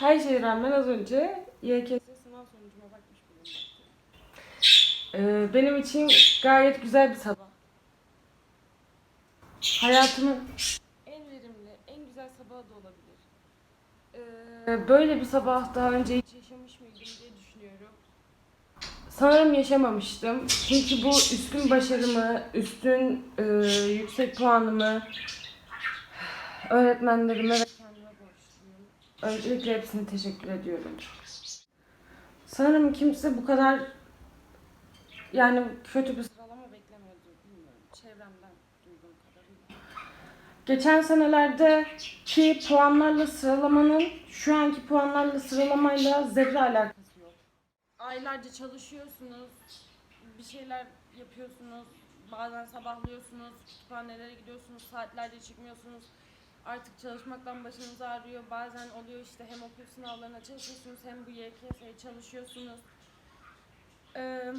Her şeye rağmen az önce YKS sınav sonucuma bakmış. Ee, benim için gayet güzel bir sabah. Hayatımın en verimli, en güzel sabahı da olabilir. Ee, böyle bir sabah daha önce hiç yaşamış mıydım diye düşünüyorum. Sanırım yaşamamıştım. Çünkü bu üstün başarımı, üstün e, yüksek puanımı öğretmenlerime ve kendime borçluyum. Öncelikle hepsine teşekkür ediyorum. Sanırım kimse bu kadar yani kötü bir sıralama beklemiyordu bilmiyorum. Çevremden duyduğum kadarıyla. Geçen senelerde ki puanlarla sıralamanın şu anki puanlarla sıralamayla zerre alakası. Aylarca çalışıyorsunuz, bir şeyler yapıyorsunuz, bazen sabahlıyorsunuz, kütüphanelere gidiyorsunuz, saatlerce çıkmıyorsunuz. Artık çalışmaktan başınız ağrıyor. Bazen oluyor işte hem okul sınavlarına çalışıyorsunuz hem bu YKS'ye çalışıyorsunuz. Ee,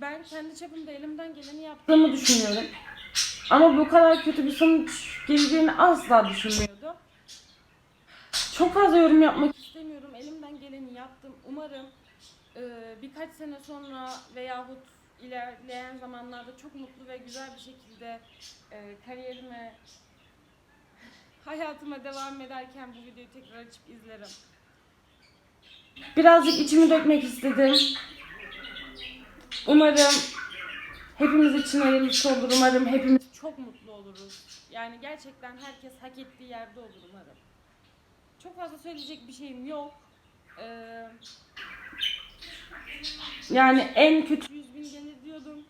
ben kendi çapımda elimden geleni yaptığımı düşünüyorum. Ama bu kadar kötü bir sonuç geleceğini asla düşünmüyordum. Çok fazla yorum yapmak istemiyorum. Elimden geleni yaptım. Umarım e, birkaç sene sonra veyahut ilerleyen zamanlarda çok mutlu ve güzel bir şekilde e, kariyerime, hayatıma devam ederken bu videoyu tekrar açıp izlerim. Birazcık içimi dökmek istedim. Umarım hepimiz için hayırlısı olur. Umarım hepimiz çok mutlu oluruz. Yani gerçekten herkes hak ettiği yerde olur umarım. Çok fazla söyleyecek bir şeyim yok. Ee, yani en kötü 100 bin gelir diyordum.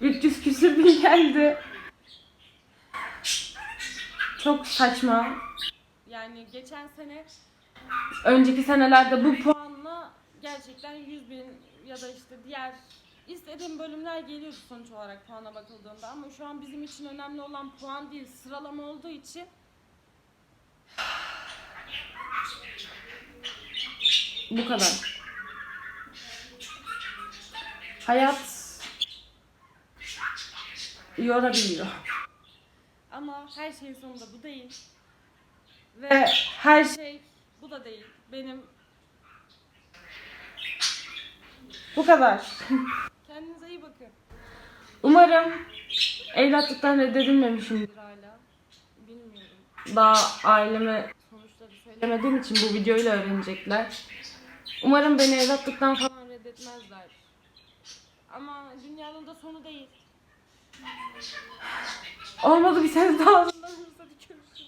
300 küsür bin geldi. Çok saçma. Yani geçen sene önceki senelerde bu puanla gerçekten 100 bin ya da işte diğer istediğim bölümler geliyordu sonuç olarak puana bakıldığında ama şu an bizim için önemli olan puan değil sıralama olduğu için bu kadar. Hayat yorabiliyor. Ama her şeyin sonunda bu değil. Ve her şey bu da değil. Benim bu kadar. Kendinize iyi bakın. Umarım evlatlıktan reddedilmemişimdir hala. Bilmiyorum. Daha aileme sonuçları söylemediğim için bu videoyla öğrenecekler. Umarım beni evlatlıktan falan reddetmezler. Ama dünyanın da sonu değil. Olmadı bir ses daha ağzından hırsa tükürürsün.